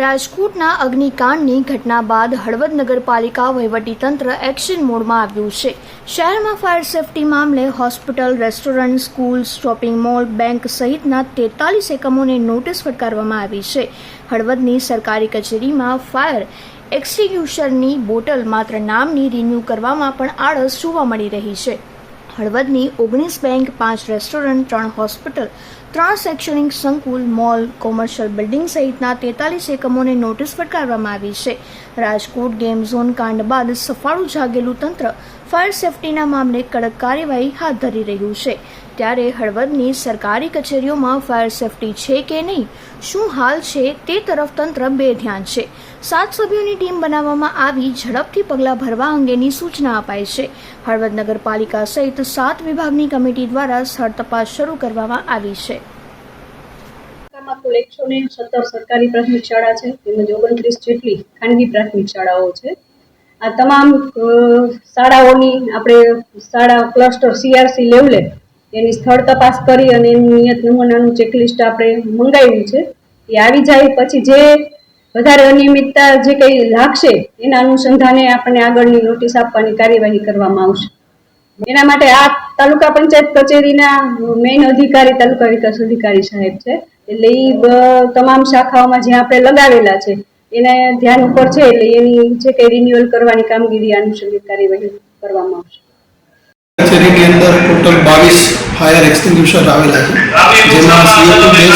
રાજકોટના અગ્નિકાંડની ઘટના બાદ હળવદ નગરપાલિકા વહીવટીતંત્ર એક્શન મોડમાં આવ્યું છે. શહેરમાં ફાયર સેફટી મામલે hospital, restaurant, school, shopping mall, bank સહિતના તેતાલીસ એકમોને નોટિસ ફટકારવામાં આવી છે. હળવદની સરકારી કચેરીમાં ફાયર એક્સિક્યુશનની બોટલ માત્ર નામની રિન્યૂ કરવામાં પણ આળસ જોવા મળી રહી છે. હળવદની ઓગણીસ બેંક, પાંચ રેસ્ટોરન્ટ, ત્રણ હોસ્પિટલ, ત્રણ શૈક્ષણિક સંકુલ, મોલ, કોમર્શિયલ બિલ્ડિંગ સહિતના તેતાલીસ એકમોને નોટિસ ફટકારવામાં આવી છે. રાજકોટ, ગેમ ઝોન કાંડ બાદ સફાળું જાગેલું તંત્ર ફાયર સેફટીના મામલે કડક કાર્યવાહી હાથ ધરી રહ્યું છે. ત્યારે હળવદની સરકારી કચેરીઓમાં ફાયર સેફટી છે કે નહીં? શું હાલ છે તે તરફ તંત્ર બે ધ્યાન છે. સાત સભ્યોની ટીમ બનાવવામાં આવી, ઝડપથી પગલાં ભરવા અંગેની સૂચના અપાઈ છે. હળવદ નગરપાલિકા સહિત સાત વિભાગની કમિટી દ્વારા સ્થળ તપાસ શરૂ કરવામાં આવી છે. કુલ એકસો ને સત્તર સરકારી પ્રાથમિક શાળા છે, તેમજ ઓગણત્રીસ જેટલી ખાનગી પ્રાથમિક શાળાઓ છે. આ તમામ શાળાઓની આપણે શાળા ક્લસ્ટર સીઆરસી લેવલે એની સ્થળ તપાસ કરી અને એનું નિયત નમૂનાનું ચેકલિસ્ટ આપણે મંગાવ્યું છે. એ આવી જાય પછી જે વધારે અનિયમિતતા જે કંઈ લાગશે, એના અનુસંધાને આપણને આગળની નોટિસ આપવાની કાર્યવાહી કરવામાં આવશે. એના માટે આ તાલુકા પંચાયત કચેરીના મેઇન અધિકારી તાલુકા વિકાસ અધિકારી સાહેબ છે. એટલે એ તમામ શાખાઓમાં જ્યાં આપણે લગાવેલા છે, એને ધ્યાન ઉપર છે એટલે એની જે કંઈ રિન્યુઅલ કરવાની કામગીરી, આનુષંગિક કાર્યવાહી કરવામાં આવશે. કચેરીની અંદર ટોટલ બાવીસ ફાયર એક્સટિંગ્યુશર આવેલા છે. જેમાં સીઓટુ બેઝ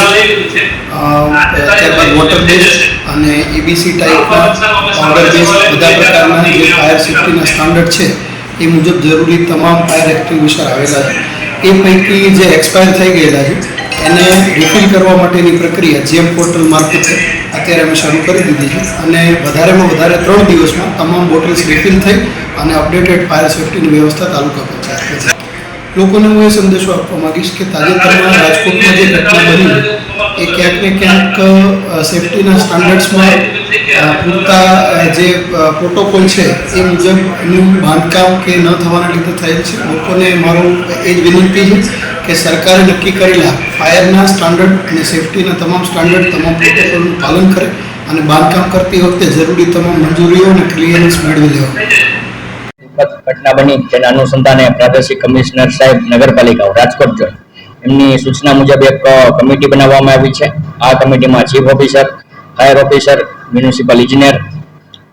ત્યારબાદ વોટર બેઝ અને એબીસી ટાઈપના પાવડર બેઝ બધા પ્રકારના જે ફાયર સેફ્ટીના સ્ટાન્ડર્ડ છે, એ મુજબ જરૂરી તમામ ફાયર એક્સટિંગ્યુશર આવેલા છે. એ પૈકી જે એક્સપાયર થઈ ગયેલા છે, એને રિફિલ કરવા માટેની પ્રક્રિયા જેમ પોર્ટલ મારફતે અત્યારે અમે શરૂ કરી દીધી છે. અને વધારેમાં વધારે ત્રણ દિવસમાં તમામ બોટલ્સ રિફિલ થઈ અને અપડેટેડ ફાયર સેફ્ટીની વ્યવસ્થા તાલુકા પંચાયત કરશે લોકોને હું એ સંદેશો આપવા માંગીશ કે તાજેતરમાં રાજકોટમાં જે ઘટના બની, એ ક્યાંક ને ક્યાંક સેફટીના સ્ટાન્ડર્ડ્સમાં પૂરતા જે પ્રોટોકોલ છે, એ મુજબ એનું બાંધકામ કે ન થવાના લીધે થયેલ છે. લોકોને મારો એ જ વિનંતી છે કે સરકારે નક્કી કરેલા ફાયરના સ્ટાન્ડર્ડ અને સેફ્ટીના તમામ સ્ટાન્ડર્ડ તમામ પ્રોટોકોલનું પાલન કરે અને બાંધકામ કરતી વખતે જરૂરી તમામ મંજૂરીઓ અને ક્લિયરન્સ મેળવી લેવા. ઘટના બની. જેના અનુસંધાને પ્રાદેશિક કમિશનર સાહેબ નગરપાલિકાઓ રાજકોટ જોઈ. એમની સૂચના મુજબ એક કમિટી બનાવવામાં આવી છે. આ કમિટીમાં chief officer, fire officer, municipal ઇજનેર,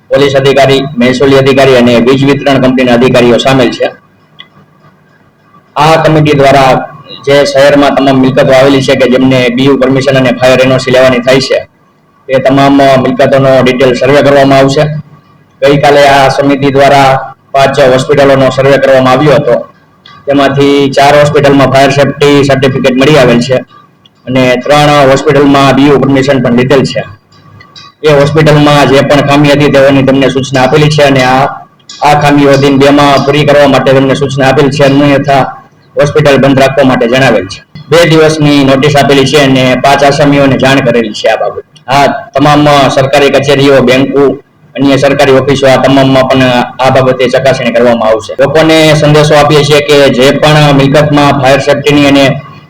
પોલીસ અધિકારી, મહેસૂલી અધિકારી અને વીજ વિતરણ કંપનીના અધિકારીઓ સામેલ છે. આ કમિટી દ્વારા જે શહેરમાં તમામ મિલકતો આવેલી છે કે જેમને બીયુ પરમિશન અને ફાયર એનઓસી લેવાની થાય છે તે તમામ મિલકતોનો ડિટેલ સર્વે કરવામાં આવશે. ગઈકાલે આ સમિતિ દ્વારા પાંચ હોસ્પિટલોનો સર્વે કરવામાં આવ્યો હતો. તેમાંથી ચાર હોસ્પિટલમાં ફાયર સેફટી સર્ટિફિકેટ મળી આવેલ છે અને ત્રણ હોસ્પિટલમાં બીયુ પરમિશન પણ લીધેલ છે. એ હોસ્પિટલમાં જે પણ ખામી હતી તેઓની તેમને સૂચના આપેલી છે અને આ આ ખામીઓ દિન બેમાં પૂરી કરવા માટે તેમને સૂચના આપેલ છે અન્યથા હોસ્પિટલ બંધ રાખવા માટે જણાવેલ છે. બે દિવસની નોટિસ આપેલી છે અને પાંચ આસામીઓને જાણ કરેલી છે આ બાબત. આ તમામ સરકારી કચેરીઓ, બેંકો અન્ય સરકારી ઓફિસો આ તમામમાં પણ આ બાબતે ચકાસણી કરવામાં આવશે. લોકોને સંદેશો આપીએ છીએ કે જે પણ મિલકતમાં ફાયર સેફટીની અને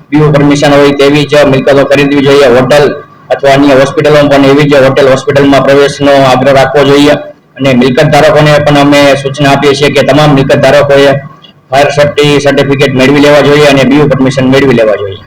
બીયુ પરમિશન હોય તેવી જ મિલકતો ખરીદવી જોઈએ. હોટલ અથવા અન્ય હોસ્પિટલોમાં પણ એવી જ હોટેલ હોસ્પિટલમાં પ્રવેશનો આગ્રહ રાખવો જોઈએ. અને મિલકત ધારકોને પણ અમે સૂચના આપીએ છીએ કે તમામ મિલકત ધારકોએ ફાયર સેફટી સર્ટિફિકેટ મેળવી લેવા જોઈએ અને બીઓ પરમિશન મેળવી લેવા જોઈએ.